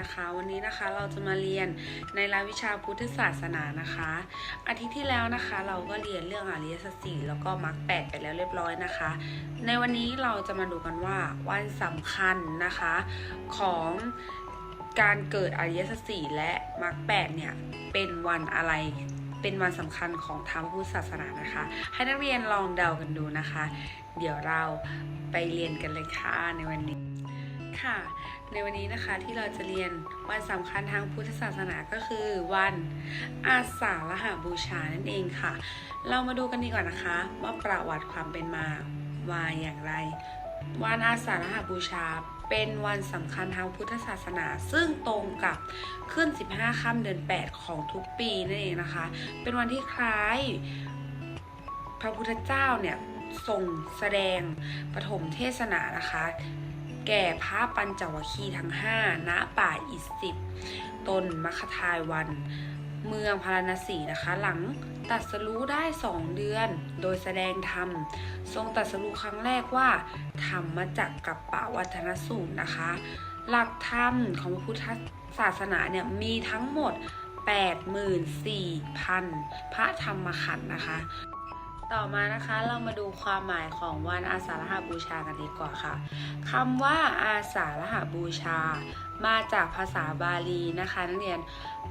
นะคะ วันนี้นะคะเราจะมาเรียนในรายวิชาพุทธศาสนานะคะ อาทิตย์ที่แล้วนะคะ เราก็เรียนเรื่องอริยสัจสี่แล้วก็มรรคแปดไปแล้วเรียบร้อยนะคะ ในวันนี้เราจะมาดูกันว่าวันสำคัญนะคะของการเกิดอริยสัจสี่และมรรคแปดเนี่ยเป็นวันอะไรเป็นวันสำคัญของทางพุทธศาสนานะคะ ให้นักเรียนลองเดากันดูนะคะ เดี๋ยวเราไปเรียนกันเลยค่ะในวันนี้ ค่ะ ในวันนี้นะคะที่เราจะเรียนวันสำคัญทางพุทธศาสนาก็คือวันอาสาฬหบูชานั่นเองค่ะ เรามาดูกันดีกว่านะคะ ว่าประวัติความเป็นมามาอย่างไร วันอาสาฬหบูชาเป็นวันสำคัญทางพุทธศาสนา ซึ่งตรงกับขึ้น 15ค่ำเดือน 8 ของทุกปีนั่นเองนะคะ เป็นวันที่คล้าย พระพุทธเจ้าเนี่ยทรงแสดงปฐมเทศนานะคะ แก่พระปัญจวัคคีย์ทั้ง5ณป่าอิสิปตนมคทายวัน เมืองพาราณสีนะคะ หลังตัดสรู้ได้2เดือน โดยแสดงธรรม ทรงตัดสรู้ครั้งแรกว่า ธรรมมาจากกับปะวัฒนสูตรนะคะ หลักธรรมของพุทธศาสนาเนี่ยมีทั้งหมด 84,000 พระธรรมขันธ์นะคะ ต่อมานะคะเรามาดูความหมายของวันอาสาฬหบูชากันดีกว่าค่ะคำว่าอาสาฬหบูชา มาจากภาษาบาลีนะคะนักเรียน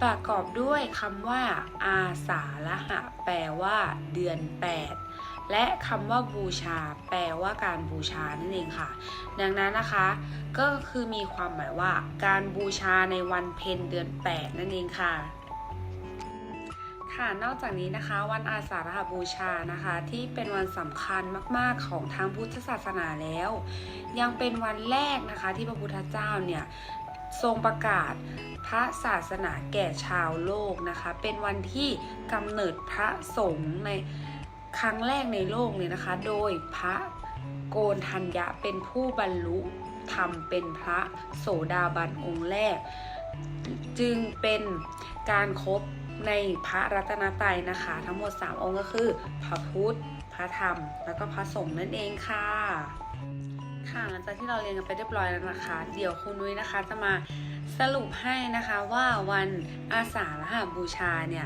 ประกอบด้วยคำว่า อาสาฬหะแปลว่าเดือน 8 และคำว่าบูชา แปลว่าการบูชานั่นเองค่ะ ดังนั้นนะคะ ก็คือมีความหมายว่า การบูชาในวันเพ็ญเดือน 8 นั่นเองค่ะ ค่ะนอกจากนี้นะคะวันอาสาฬหบูชานะคะ ที่เป็นวันสำคัญมากๆของทางพุทธศาสนาแล้ว ยังเป็นวันแรกนะคะที่พระพุทธเจ้าเนี่ยทรงประกาศพระศาสนาแก่ชาวโลกนะคะ เป็นวันที่กำเนิดพระสงฆ์ในครั้งแรกในโลกเลยนะคะ โดยพระโกนทัญญะเป็นผู้บรรลุธรรมเป็นพระโสดาบันองค์แรก จึงเป็นการครบ ในพระรัตนตรัยนะคะ ทั้งหมด 3 องค์ก็คือ พระพุทธ พระธรรม แล้วก็พระสงฆ์นั่นเองค่ะค่ะหลังจากที่เราเรียนกันไปเรียบร้อยแล้วนะคะ เดี๋ยวคุณนุ้ยนะคะจะมาสรุปให้นะคะว่าวันอาสาฬหบูชาเนี่ย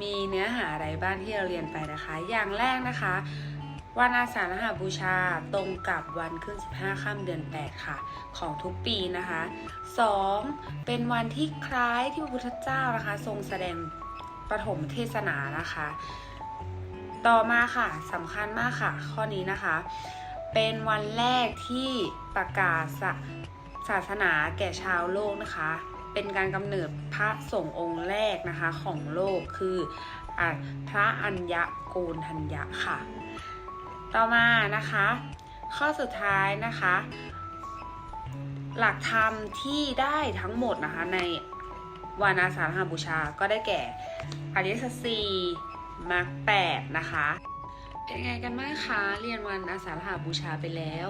มีเนื้อหาอะไรบ้างที่เราเรียนไปนะคะ อย่างแรกนะคะ วันอาสาฬหบูชาตรงกับวันขึ้น 15 ค่ำเดือน 8 ค่ะ ของทุกปีนะคะ 2. เป็นวันที่คล้ายที่พระพุทธเจ้านะคะ ทรงแสดงปฐมเทศนานะคะ ต่อมาค่ะสำคัญมากค่ะ ข้อนี้นะคะ เป็นวันแรกที่ประกาศศาสนาแก่ชาวโลกนะคะ เป็นการกำเนิดพระสงฆ์องค์แรกนะคะของโลกคืออพระอัญญโกนทัญญะค่ะ ต่อมานะคะ ข้อสุดท้ายนะคะ หลักธรรมที่ได้ทั้งหมดนะคะในวันอาสาฬหบูชาก็ได้แก่อริยสัจสี่มรรคแปดนะคะเป็นไงกันบ้างคะ เรียนวันอาสาฬหบูชาไปแล้ว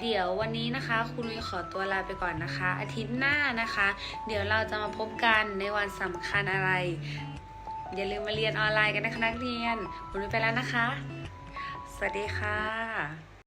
เดี๋ยววันนี้นะคะ คุณนุ้ยขอตัวลาไปก่อนนะคะ อาทิตย์หน้านะคะ เดี๋ยวเราจะมาพบกันในวันสำคัญอะไร อย่าลืมมาเรียนออนไลน์กันนะคะนักเรียน คุณนุ้ยไปแล้วนะคะ สวัสดีค่ะ